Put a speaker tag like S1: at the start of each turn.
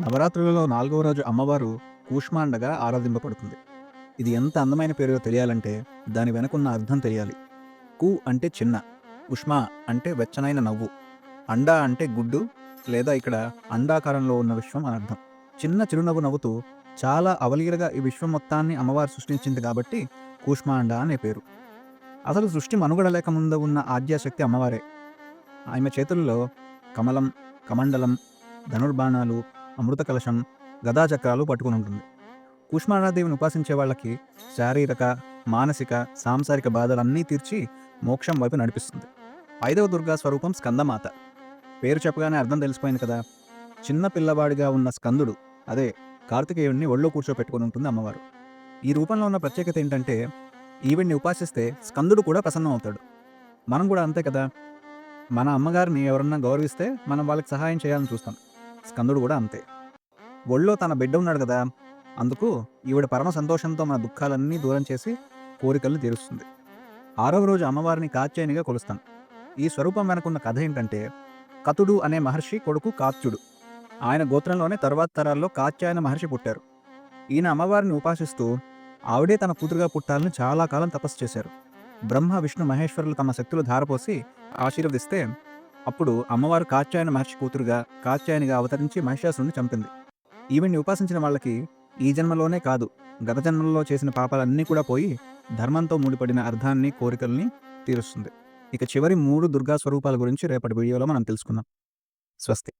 S1: నవరాత్రులలో నాలుగవ రోజు అమ్మవారు కూష్మాండగా ఆరాధింపబడుతుంది. ఇది ఎంత అందమైన పేరో తెలియాలంటే దాని వెనుకున్న అర్థం తెలియాలి. కు అంటే చిన్న ఉష్మా అంటే వెచ్చనైన నవ్వు అండా అంటే గుడ్డు లేదా ఇక్కడ అండాకారంలో ఉన్న విశ్వం అని అర్థం. చిన్న చిరునవ్వు నవ్వుతూ చాలా అవలీలగా ఈ విశ్వం మొత్తాన్ని అమ్మవారు సృష్టించింది కాబట్టి కూష్మాండ అనే పేరు. అసలు సృష్టి మనుగడ లేక ముందు ఉన్న ఆద్యాశక్తి అమ్మవారే. ఆమె చేతుల్లో కమలం కమండలం ధనుర్బాణాలు అమృత కలశం గదాచక్రాలు పట్టుకుని ఉంటుంది. కూష్మాండాదేవిని ఉపాసించే వాళ్ళకి శారీరక మానసిక సాంసారిక బాధలన్నీ తీర్చి మోక్షం వైపు నడిపిస్తుంది. ఐదవ దుర్గా స్వరూపం స్కందమాత. పేరు చెప్పగానే అర్థం తెలిసిపోయింది కదా. చిన్న పిల్లవాడిగా ఉన్న స్కందుడు అదే కార్తికేయుడిని ఒళ్ళో కూర్చోపెట్టుకుని ఉంటుంది అమ్మవారు. ఈ రూపంలో ఉన్న ప్రత్యేకత ఏంటంటే ఈవిడ్ని ఉపాసిస్తే స్కందుడు కూడా ప్రసన్నం అవుతాడు. మనం కూడా అంతే కదా. మన అమ్మగారిని ఎవరన్నా గౌరవిస్తే మనం వాళ్ళకి సహాయం చేయాలని చూస్తాం. స్కందుడు కూడా అంతే. ఒళ్ళో తన బిడ్డ ఉన్నాడు కదా అందుకు ఈవిడ పరమ సంతోషంతో మన దుఃఖాలన్నీ దూరం చేసి కోరికలను తీరుస్తుంది. ఆరవ రోజు అమ్మవారిని కాత్యాయనిగా కొలుస్తాం. ఈ స్వరూపం వెనకున్న కథ ఏంటంటే కతుడు అనే మహర్షి కొడుకు కాత్యుడు. ఆయన గోత్రంలోనే తరువాత తరాల్లో కాత్యాయన మహర్షి పుట్టారు. ఈయన అమ్మవారిని ఉపాసిస్తూ ఆవిడే తన కూతురుగా పుట్టాలని చాలా కాలం తపస్సు చేశారు. బ్రహ్మ విష్ణు మహేశ్వరులు తమ శక్తులు ధారపోసి ఆశీర్వదిస్తే అప్పుడు అమ్మవారు కాత్యాయన మహర్షి కూతురుగా కాత్యాయనిగా అవతరించి మహిషాసురుని చంపింది. ఈవిడ్ని ఉపాసించిన వాళ్ళకి ఈ జన్మలోనే కాదు గత జన్మలో చేసిన పాపాలన్నీ కూడా పోయి ధర్మంతో ముడిపడిన అర్థాన్ని కోరికల్ని తీరుస్తుంది. ఇక చివరి మూడు దుర్గా స్వరూపాల గురించి రేపటి వీడియోలో మనం తెలుసుకుందాం. స్వస్తి.